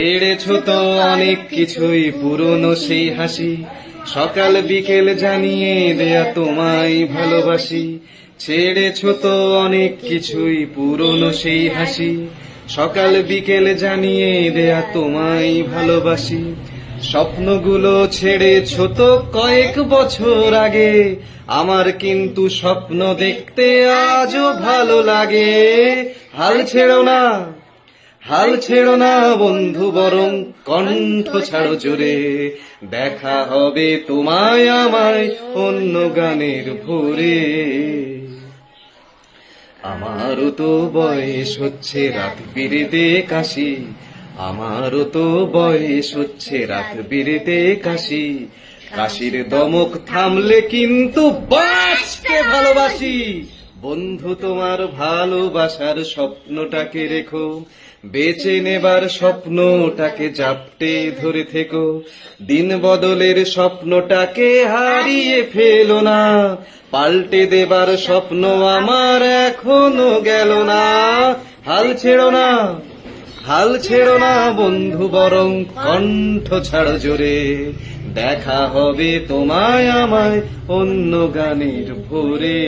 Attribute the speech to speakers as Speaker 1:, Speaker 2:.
Speaker 1: ছেড়েছ তো অনেক কিছুই, পুরনো সেই হাসি। সকাল বিকেল জানিয়ে দেয়া তোমায় ভালোবাসি। ছেড়েছ তো অনেক কিছুই, পুরনো সেই হাসি। সকাল বিকেল জানিয়ে দেয়া তোমায় ভালোবাসি। স্বপ্নগুলো ছেড়েছ তো কয়েক বছর আগে। আমার কিন্তু স্বপ্ন দেখতে আজও ভালো লাগে। হাল ছেড়ো না। হাল ছেড়ো না বন্ধু, বরং কণ্ঠ ছাড়ো জোরে। দেখা হবে তোমায় আমায় অন্য গানের ভোরে। আমারও তো বয়স হচ্ছে রাত বিরেতে কাশি। আমারও তো বয়স হচ্ছে রাত বিরেতে কাশি। কাশির দমক থামলে কিন্তু বাঁচতে ভালোবাসি। বন্ধু, তোমার ভালোবাসার স্বপ্নটাকে রেখো। বেঁচে নেবার স্বপ্নটাকে জাপটে ধরে থেকো। দিন বদলের স্বপ্নটাকে হারিয়ে ফেলো না। পাল্টে দেবার স্বপ্ন আমার এখনও গেল না। হাল ছেড়ো না, হাল ছেড়ো না বন্ধু, বরং কণ্ঠ ছাড়ো জোরে। দেখা হবে তোমায় আমায় অন্য গানের ভোরে।